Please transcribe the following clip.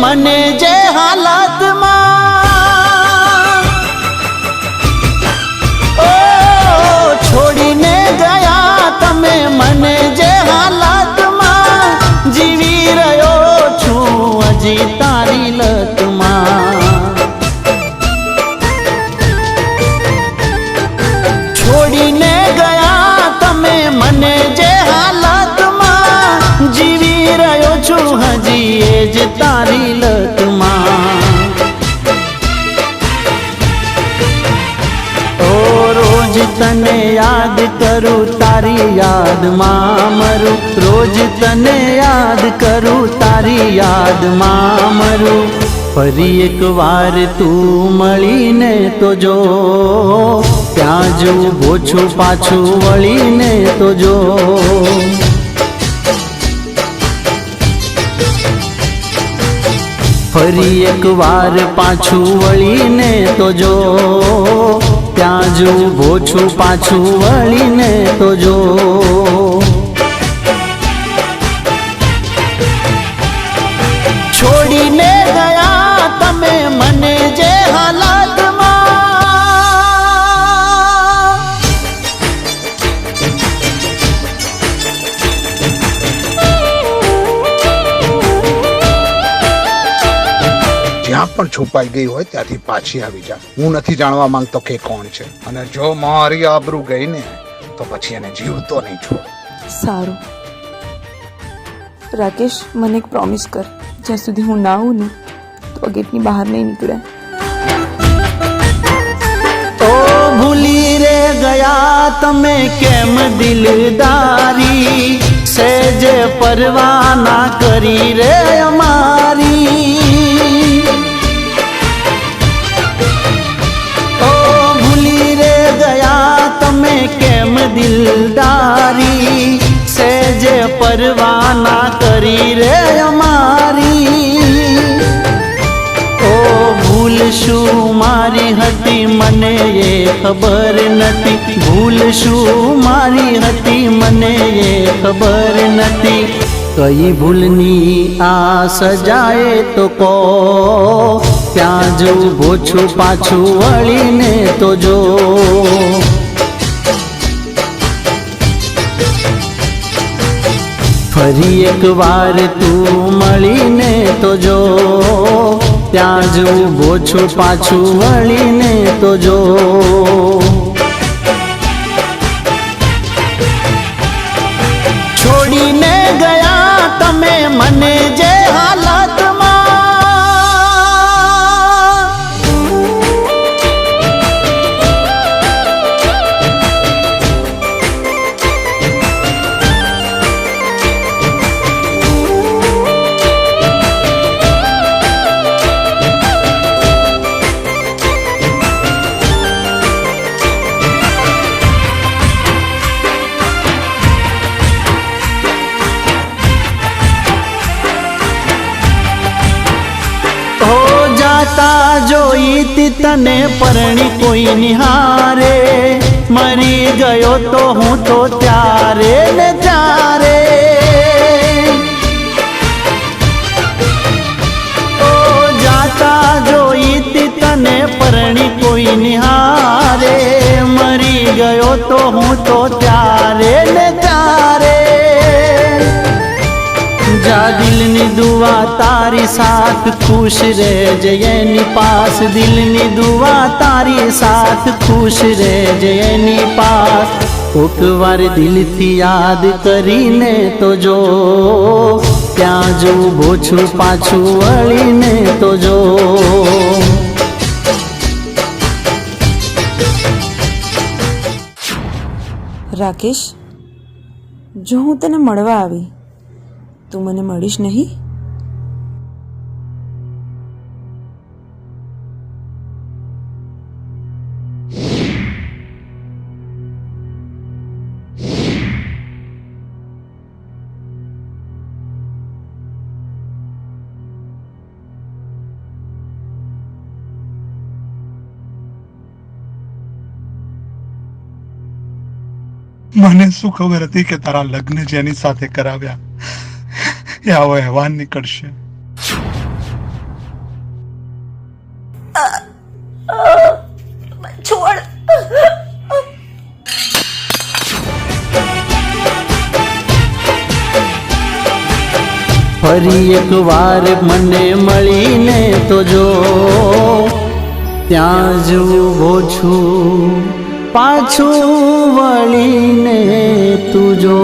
મને જે હાલતમાં છોડીને ગયા તમે મને જે હાલાતમાં જીવી રહ્યો છું, હજી તારી લતો તારી લતમાં ઓ રોજ તને યાદ કરું તારી યાદમાં મરું રોજ તને યાદ કરું તારી યાદમાં મરું ફરી એક વાર તું મળીને તો જો ત્યાં જો છું પાછું વળીને તો જો ફરી એક વાર પાછું વળીને તો જો. ત્યાં જો છું પાછું વળીને તો જો. પણ છુપાઈ ગઈ હોય ત્યાંથી પાછી આવી જા. હું નથી જાણવા માંગતો કે કોણ છે. અને જો મારી આબરૂ ગઈ ને તો પછી એને જીવતો નહીં છોડ સારું. રાકેશ મને એક પ્રોમિસ કર. જ્યાં સુધી હું ના આવું ને તો ગેટની બહાર નહીં નીકળે. ઓ ભૂલી રે ગયા તમે કેમ દિલદારી? સેજે પરવાના કરી રે અમારી. પરવાના કરી રે અમારી. ઓ ભૂલ શું મારી હતી મને એ ખબર નથી. ભૂલ શું મારી હતી મને એ ખબર નથી. કઈ ભૂલની આ સજાએ તો કો. ત્યાં જવું ભોછું પાછું વળીને તો જો. ફરી એક વાર તું મળીને તો જો. ત્યાં જવું બોછું પાછું મળીને તો જો. જોઈતી તને પરણી કોઈ નિહારે. મરી ગયો તો હું તો ત્યારે ને ત્યારે. જા દિલની દુઆ, તારી સાથ ખુશ રહેજે, એની પાસ દિલની દુઆ, તારી સાથ ખુશ રહેજે, એની પાસ. કોક વાર દિલથી યાદ કરીને તો જો, ત્યાં જો બોછું પાછું વળીને તો જો. રાકેશ, જો હું તને મળવા આવી તું મને મળીશ નહીં? મને શું ખબર હતી કે તારા લગ્ન જેની સાથે કરાવ્યા? એ આવો અહેવાન નીકળશે. છોડ. ફરી એકવાર મને મળીને તો જો ત્યાં જ ઊભો છું પાછું વળીને તું જો.